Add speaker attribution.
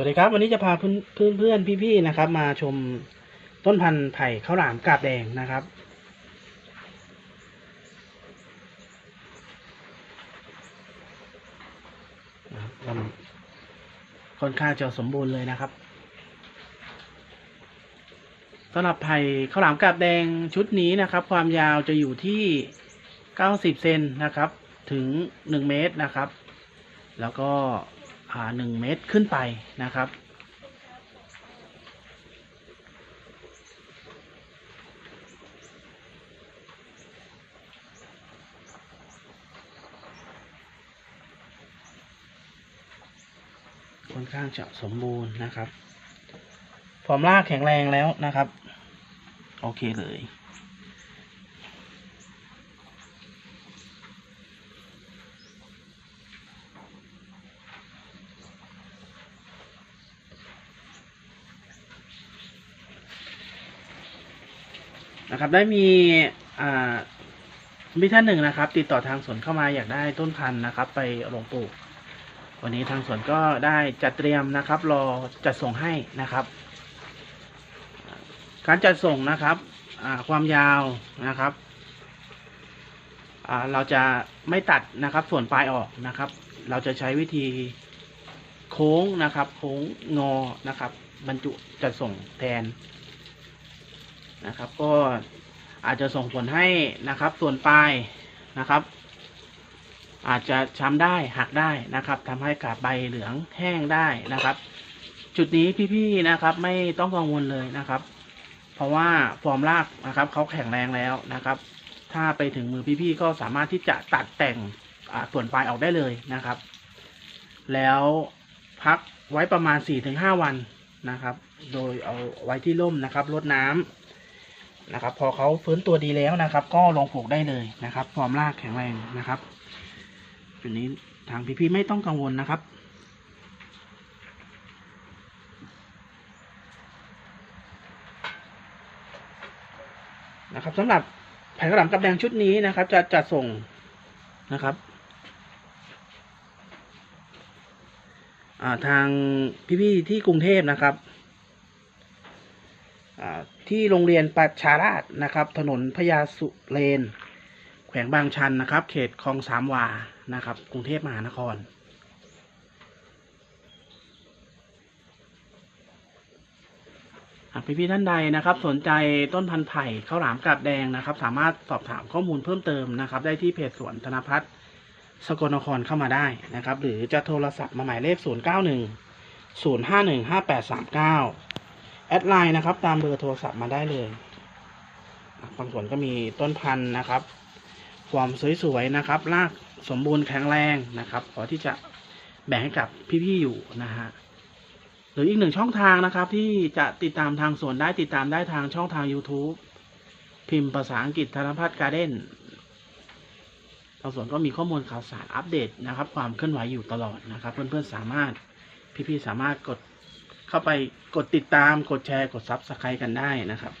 Speaker 1: วัสดีครับวันนี้จะพาเพื่อนเพื่อนพี่ๆนะครับ มาชมต้นพันธุ์ไผ่ข้าวหลามกาบแดงนะครับ ค่อนข้างจะสมบูรณ์เลยนะครับสำหรับไผ่ข้าวหลามกาบแดงชุดนี้นะครับ ความยาวจะอยู่ที่ 90 เซนนะครับ ถึง 1 เมตรนะครับ แล้วก็ หนึ่งเมตรขึ้นไปนะครับ ค่อนข้างจะสมบูรณ์นะครับฟอมรากแข็งแรงแล้วนะครับ โอเคเลย นะครับได้มีอ่ามีท่านหนึ่งนะครับ ติดต่อทางสวนเข้ามาอยากได้ต้นพันธุ์นะครับ ไปลงปลูก วันนี้ทางสวนก็ได้จัดเตรียมนะครับ รอจัดส่งให้นะครับ การจัดส่งนะครับอ่าความยาวนะครับอ่าเราจะไม่ตัดนะครับ ส่วนปลายออกนะครับ เราจะใช้วิธีโค้งนะครับ โค้งงอนะครับ บรรจุจัดส่งแทน นะครับ ก็อาจจะส่งผลให้นะครับ ส่วนปลายนะครับ อาจจะช้ำได้หักได้นะครับทำให้กาบใบเหลืองแห้งได้นะครับ จุดนี้พี่ๆนะครับ ไม่ต้องกังวลเลยนะครับ เพราะว่าฟอร์มรากนะครับเขาแข็งแรงแล้วนะครับ ถ้าไปถึงมือพี่ๆก็สามารถที่จะตัดแต่งส่วนปลายออกได้เลยนะครับ แล้วพักไว้ประมาณ 4-5 วันนะครับ โดยเอาไว้ที่ร่มนะครับ รดน้ำ นะครับ พอเขาฟื้นตัวดีแล้วนะครับ ก็ลงปลูกได้เลยนะครับฟอร์มรากแข็งแรงนะครับจุดนี้ทางพี่ๆไม่ต้องกังวลนะครับนะครับสำหรับแผงกระหล่ำกับแดงชุดนี้นะครับ จะจัดส่งนะครับทางพี่ๆที่กรุงเทพนะครับ ที่โรงเรียนปัชาราชนะครับ ถนนพญาสุเรนแขวงบางชันนะครับ เขตคลองสามวานะครับ กรุงเทพมหานครหากพี่ๆท่านใดนะครับ สนใจต้นพันธุ์ไผ่ข้าวหลามกาบแดงนะครับ สามารถสอบถามข้อมูลเพิ่มเติมนะครับ ได้ที่เพจสวนธนพัฒน์สกลนครเข้ามาได้นะครับ หรือจะโทรศัพท์มาหมายเลข 0 9 1 0 5 1 5 8 3 9 แอดไลน์นะครับ ตามเบอร์โทรศัพท์มาได้เลยบางส่วนก็มีต้นพันธุ์นะครับฟอร์มสวยๆนะครับรากสมบูรณ์แข็งแรงนะครับขอที่จะแบ่งให้กับพี่ๆอยู่นะฮะหรืออีกหนึ่งช่องทางนะครับ ที่จะติดตามทางสวนได้ติดตามได้ทางช่องทาง YouTube พิมพ์ภาษาอังกฤษธนพัฒน์การ์เด้นทางสวนก็มีข้อมูลข่าวสารอัปเดตนะครับ ความเคลื่อนไหวอยู่ตลอดนะครับ เพื่อนๆสามารถพี่ๆสามารถกด เข้าไปกดติดตามกดแชร์กดซับสไครต์กันได้นะครับ